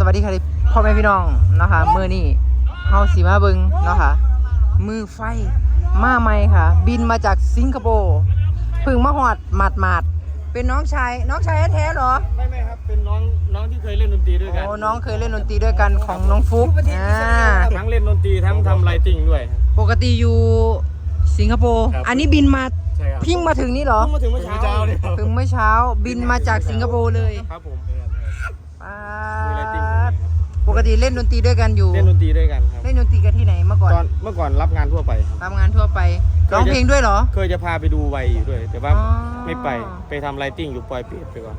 สวัสดีค่ะพ่อแม่พี่น้องเนาะคะมือนี่เฮาสีมาเบิงเนาะค่ะ มือไฟมาใหม่ค่ะ บินมาจากสิงคโปร์เพึ่งมาหอดหมาดหมาดๆเป็นน้องชายน้องชายแท้ๆเหรอไม่ไม่ครับ เป็นน้องน้องที่เคยเล่นดนตรีด้วยกันโอ้น้องเคยเล่นดนตรีด้วยกันของน้องฟุกอ่าทั้งเล่นดนตรีทั้งทำไลติงด้วยครับ ปกติอยู่สิงคโปร์ครับ อันนี้บินมาใช่ครับเพิ่งมาถึงนี่เหรอเพิ่งมาถึงเมื่อเช้าเนี่ยครับเพิ่งเมื่อเช้าบินมาจากสิงคโปร์เลยครับผมป๊ามีไลติงดป กติเล่นดนตรีด้วยกันอยู่ เล่นดนตรีด้วยกันครับเล่นดนตรีกันที่ไหนเมื่อก่อนตอนเมื่อก่อนรับงานทั่วไปครับ ทำงานทั่วไปเคยร้องเพลงด้วยเหรอ เคยจะพาไปดูไวอยู่ด้วย แต่ว่าอ๋อ ไม่ไปไปทำไลติงอยู่ปลอยเปียดไปก่อน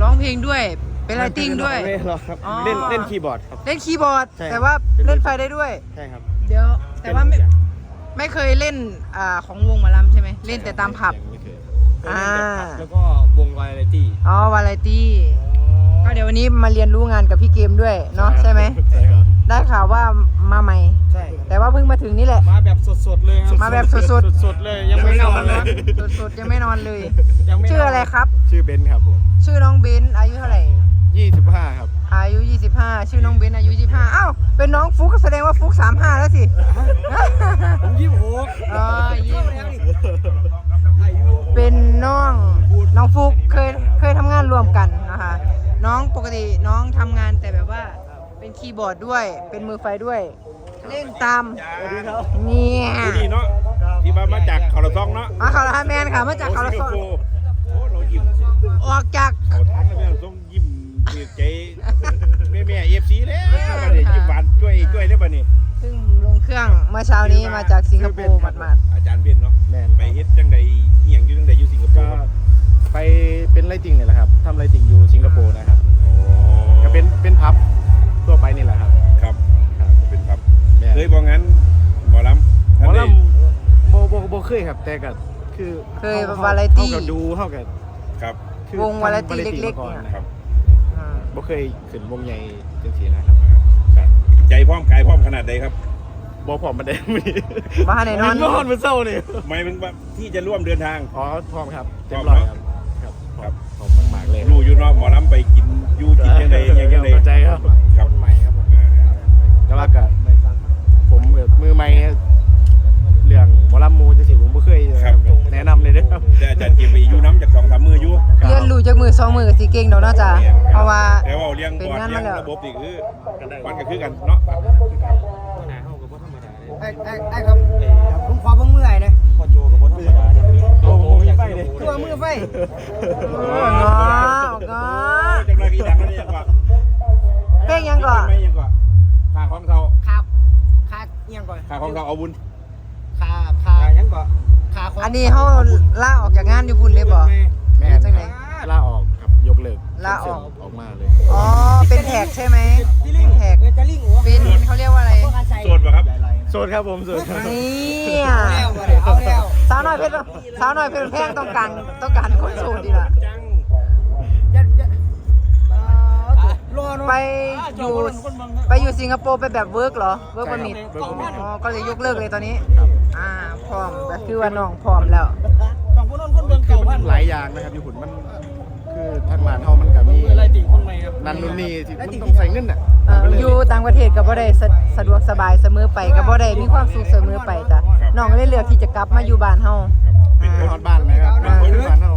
ร้องเพลงด้วย เป็นไลติ้งด้วย ไม่หรอกครับอ๋อ เล่นเล่นคีย์บอร์ดครับ เล่นคีย์บอร์ด ใช่ แต่ว่าเป็นเล่นไฟได้ด้วย ใช่ครับเดี๋ยว แต่ว่าไม่เป็นทุกอย่งไม่เคยเล่นอ่าของวงหมาลำใช่ไหม เล่นแต่ตามผับ ไม่เคยอ่าเล่นแต่ผับแล้วก็วงไวไลตี้อ๋อวาไรตี้ ก็เดี๋ยววันนี้มาเรียนรู้งานกับพี่เกมด้วยเนาะใช่ไหมใช่ครับได้ข่าวว่ามาใหม่ ใช่แต่ว่าเพิ่งมาถึงนี่แหละ มาแบบสดๆเลยครับมาแบบสดสดๆเลยยังไม่นอนเลย สดๆยังไม่นอนเลย ยังไม่นนชื่ออะไรครับ ชื่อเบนซ์ครับผมชื่อน้องเบนซ์อายุเท่าไหร่ 25 ครับ อายุ 25 ชื่อน้องเบนซ์อายุ 25อ้าวเป็นน้องฟุกก็แสดงว่าฟุก 35 แล้วสิ ผมยี่สิบหกอ๋อยี่เป็นน้องน้องฟุกเคยเคยทำงานรวมกันนะคะ น้องปกติน้องทำงานแต่แบบว่าเป็นคีย์บอร์ดด้วย เป็นมือไฟด้วย เล่นตามสวัสดีครับเนี่ยดีเนาะที่ว่ามาจากเขาละซองเนาะมาเขาละฮะแมนค่ะมาจากเขาละซอนสิงคโปร์โอ้เรายิ้มสิออกจากเขาทั้งแล้วแม่เราต้องยิ้มเสียใจแม่แม่เอฟซีแล้วแม่บัดนี้ยิ้มหวานช่วยช่วยได้บัดนี้ซึ่งลงเครื่องเมื่อเช้านี้มาจากสิงคโปร์หมาดอาจารย์เบนเนาะแมนไปเฮ็ดจังใดอีหยังอยู่จังใดอยู่สิงคโปก็ร์ครับ ไปเป็นไลติงนี่แหละครับทำไลติงอยู่สิงคโปร์นะครับ ก็เป็นเป็นพับทั่วไปนี่แหละครับ ครับเป็นครับแม่น เคยบอกงั้นหมอลำหมอท่านได้ลำโบโบโบเคยครับ แต่ก็คือๆเคยท่วาไรตี้เท่ากับดูเท่ากับครับ คือวงวาไรตี้ทำเล็กๆ มาอนเนี่ยครับอ่าบ่เคยขึ้นวงใหญ่จังสีนะครับใจพร้อมกายพร้อมขนาดใดครับบ่พร้อมมาได้มีบ้านไหนนอน นอนมันเศร้านี่หมายถึงว่าที่จะร่วมเดินทาง อ๋อพร้อมครับพร้เต็อมมร้อยเนคอะรับ เลยรู้อยู่เนาะหมอลำไปกินอยู่กินจังใดอิหยังจังใดเข้าใจครับครับนใหม่ครับผมแต่ว่าก็ผมแบบมือใหม่เรื่องหมอลำมูจังสิผมบ่เคยแนะนำเลยเด้อครับแต่อาจารย์เก็บไปอยู่น้ำจากสองสามมืออยู่เรียนรู้จากมือสองมือสีเก่งเดอกเนาะจ้ะเพราะว่าแต่ว่าเลี้ยงเป็นบอดงานเลี้ยมางแล้วระบบนี่คือมันก็คือกันเนาะไอ้ไอ้ไอ้ครับผมขอเบิ่งมือไอ้นะ เขาเอาบุญขาขายังก่อนขาของอันนี้เขาล่าออกจากงานอยู่พุ่นเลยบ่แม่จังไหนลาออกครับยกเลิกลาออก ออกมาเลย อ๋อ เป็นแท็กใช่ไหมจิลิงแท็กเออจะลิงโอ้เป็นเขาเรียกว่าอะไร พวกอาศัยโสดป่ะครับ โสดครับผมโสดครับนี่เอาแล้วบ่ได้เอาแล้วสาวน้อยเพชรสาวน้อยเพชรแพงต้องการต้องการคนโสดดีละ รอเนาะไปอยู่ไปอยู่สิงคโปร์ไปแบบเวิร์กเหรอเวิร์กมันมิดอ๋อก็เลยยกเลิกเลยตอนนี้ อ่าพร้อมก็คือว่าน้องพร้อมแล้วสองคนนั้นคนเบิ่งคือเก่ามัพันนหลายอย่างนะครับอยู่หุ่นมันคือทางบ้านเฮามันก็มีไล่ติ่งคนใหม่ครับนันนู่นนี่ที่มันต้องใส่เงินน่ะเอ่ออยู่ต่างประเทศก็บ่ได้สะสะดวกสบายเสมอไปก็บ่ได้มีความสุขเสมอไปจ้ะน้องก็เลยเลือกที่จะกลับมาอยู่บ้านเฮาเป็นไปคนฮอดบ้านไหมครับเป็นคนอยู่บ้านเฮา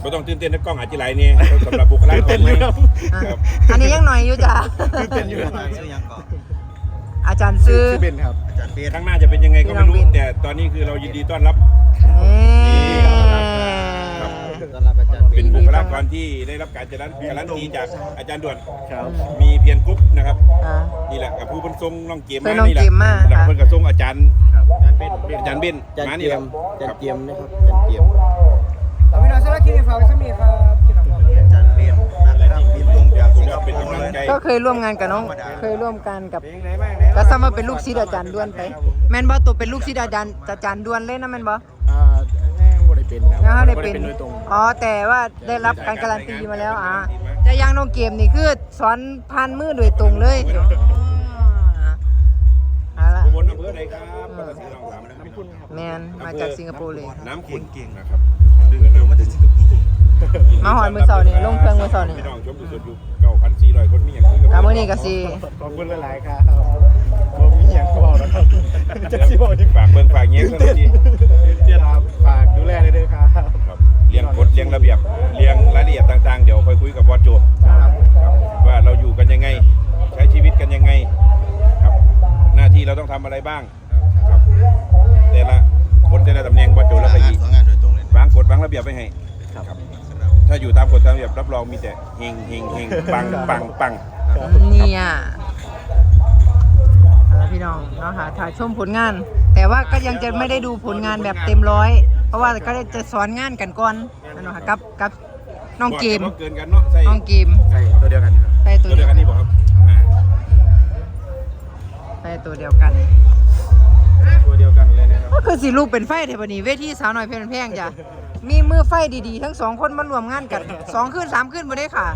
ไม่ต้องตื่นเต้นนะกล้องอาจจะไหลเนี่ยสำหรับบุคลากรตื่นเต้นอยู่ครับอะครับอันนี้ยังหน่อยอยู่จ้ะตื่นเต้นอยู่ครับอาจารย์ชื่ซื้ออชื่อเบนครับข้างหน้าจะเป็นยังไงก็ไม่รู้พี่น้องวินแต่ตอนนี้คือเรายินดีต้อนรับเป็นบุคลากรที่ได้รับการการันการันตีจากอาจารย์ด่วนครับมีเพียรกรุ๊ปนะครับอ่านี่แหละกับผู้บรรทรงน้องเกมเป็นมาน้องนี่แหละเกมมาแล้วค่ะเพิ่นกับทรงอาจารย์ครับอาจารย์เบนอาจารย์เบนจันมาเกีนี่ยแหละมจันครับเกียมนะครับจันเกียมเอาพี่น้องสารคิดให้ฟังไว้สักนิดครับพี่น้องจันเบียมนะครับบินตรงจากผมก็เป็นกำลังใจก็เคยร่วมงานกับน้อง เคยร่วมกันกับเพลงไหนบ้างไหนก็ซ้ำว่าเป็นลูกศิษย์อาจารย์ด้วนไป แม่นบ่ตัวเป็นลูกศิษย์อาจารย์อาจารย์ด้วนเลยนะแม่นบ่อ่าแน่บ่ได้เป็นครับยังได้เป็นโดยตรงอ๋อแต่ว่าได้รับการการันตีมาแล้วอ่าแต่อยังน้องเกมนี่คือสอนพันมือโดยตรงเลยอ๋อเอาละอุบลอำเภอใดครับก็จะสิลองถามนะครับแมนมาจากสิงคโปร์เลยน้ำขุนเก่งนะครับ ดึงเร็วมาจากสิงคโปร์อดมื้อเช้านี่ลงเครื่องมือเช้านี่ พี่น้องชมสุดอยู่9,400คนมีอย่างคุยกับกะมื้อนี้ก็สิขอบคุณหลายๆครับผมมีอย่างบอกนะครับจะสิบอกที่ฝากเบิ่งฝากเงี้ยงกันทีเจียครับฝากดูแลด้วยครับครับเรียงกฎเรียงระเบียบเรียงรายละเอียดต่างๆ เดี๋ยวค่อยคุยกับบอสโจครับว่าเราอยู่กันยังไง ใช้ชีวิตกันยังไง ครับ หน้าที่เราต้องทำอะไรบ้าง บียบไว้ให้ครับ ถ้าอยู่ตามกฎตามระเบียบรับรองมีแต่เฮงเฮงเฮงปังปังปังเนี่ยเอาละพี่น้องเนาะค่ะถ่ายชมผลงาน แต่ว่าก็ยังจะไม่ได้ดูผลงานแบบเต็มร้อย เพราะว่าก็ได้จะสอนงานกันก่อนนั่นเนาะค่ะกับกับน้องเกมเกินกันเนาะใส่น้องเกมใช่ตัวเดียวกันครับได้ตัตัววเดีเดียยววกันนี่บอกครับอ่าได้ตัวเดียวกันตัวเดียวกันเลยนะครับก็คือสิรูปเป็นไฟเทปนี้เวทีสาวน้อยเพลินแพงจ้ะ มีมือไฟดีๆ ทั้งสองคนมารวมงานกันสองขึ้นสามขึ้นบ่ได้ค่ะ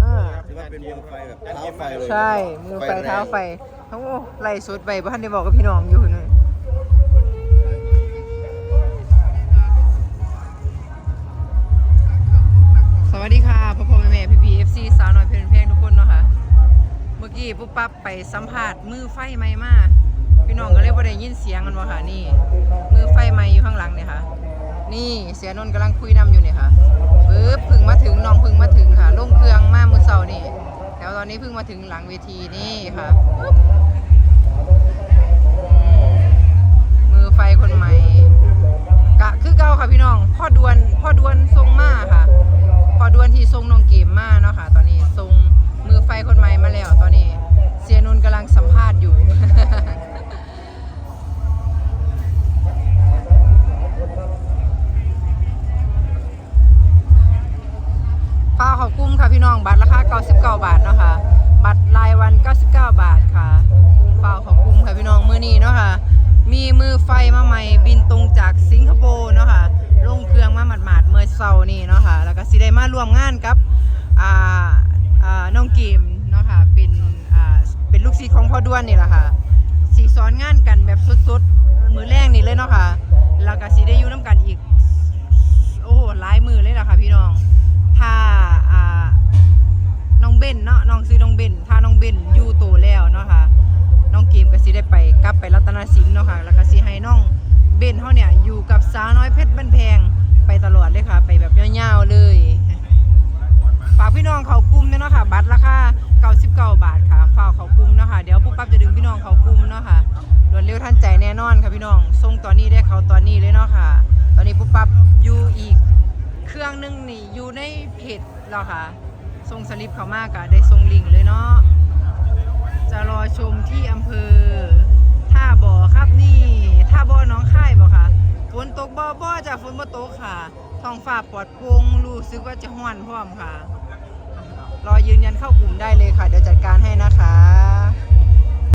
เออถือว่าเป็นวงไฟแบบเท้าไฟเลยใช่มือไฟเท้าไฟโอ้ไล่สุดไปบ้านได้บอกกับพี่น้องอยู่นี่สวัสดีค่ะพ่อพ่อแม่แม่พี่พีเอฟซีสาวน้อยเพลินเพลงทุกคนเนาะค่ะเมื่อกี้ปุ๊บปั๊บไปสัมผัสมือไฟไหม้มาพี่น้องก็เลยบ่ได้ยินเสียงกันบ่ค่ะนี่ มือไฟไหม้อยู่ข้างหลังเนี่ยค่ะ นี่เสียนนท์กำลังคุยนำอยู่เนี่ยค่ะปึ๊บพึ่งมาถึงน้องพึ่งมาถึงค่ะลงเครื่องมามือเสาร์นี่แล้วตอนนี้พึ่งมาถึงหลังเวทีนี่ค่ะมมือไฟคนใหม่กะคือเก่าค่ะพี่น้องพ่อดวนพ่อดวนทรงมาค่ะพ่อดวนที่ทรงน้องเกมมาเนาะค่ะ ตอนนี้ ร่วมงานกับน้องเกมเนาะค่ะเป็นเป็นลูกศิษย์ของพ่อด้วนนี่แหละค่ะสีสอนงานกันแบบสุดๆ มือแรกนี่เลยเนาะค่ะแล้วก็สิได้ยู่น้ำกันอีก โอ้โหหลายมือเลยล่ะค่ะพี่น้องถ้าอ่าน้องเบนเนาะน้องซื้อน้องเบนถ้าน้องเบนอยู่โตแล้วเนาะค่ะน้องเกมก็สิได้ไปกลับไปรัตนสินเนาะค่ะแล้วก็สิให้น้องเบนเขาเนี่ยอยู่กับสาวน้อยเพชรบันแพงไปตลอดเลยค่ะ ไปแบบยาวๆเลย ฝากพี่น้องเขากลุ่มด้วยเนาะค่ะ บัตรราคา99บาทค่ะฝากเขากลุ่มเนาะค่ะเดี๋ยวปุ๊บปั๊บจะดึงพี่น้องเขากลุ่มเนาะค่ะรวดเร็วทันใจแน่นอนค่ะพี่น้องส่งตอนนี้ได้เขาตอนนี้เลยเนาะค่ะ ตอนนี้ปุ๊บปั๊บอยู่อีกเครื่องหนึงนี่อยู่ในเพจเราค่ะส่งสลิปเขามากะได้ส่งลิงก์เลยเนาะจะรอชมที่อำเภอท่าบ่อครับนี่ท่าบ่อน้องค่ายบ่ค่ะฝนตกบ่บ่จากฝนบ่ตกค่ะท้องฟ้าปลอดโปร่งรู้สึกว่าจะห้อนพร้อมค่ะ รอยืนยันเข้ากลุ่มได้เลยค่ะ เดี๋ยวจัดการให้นะคะ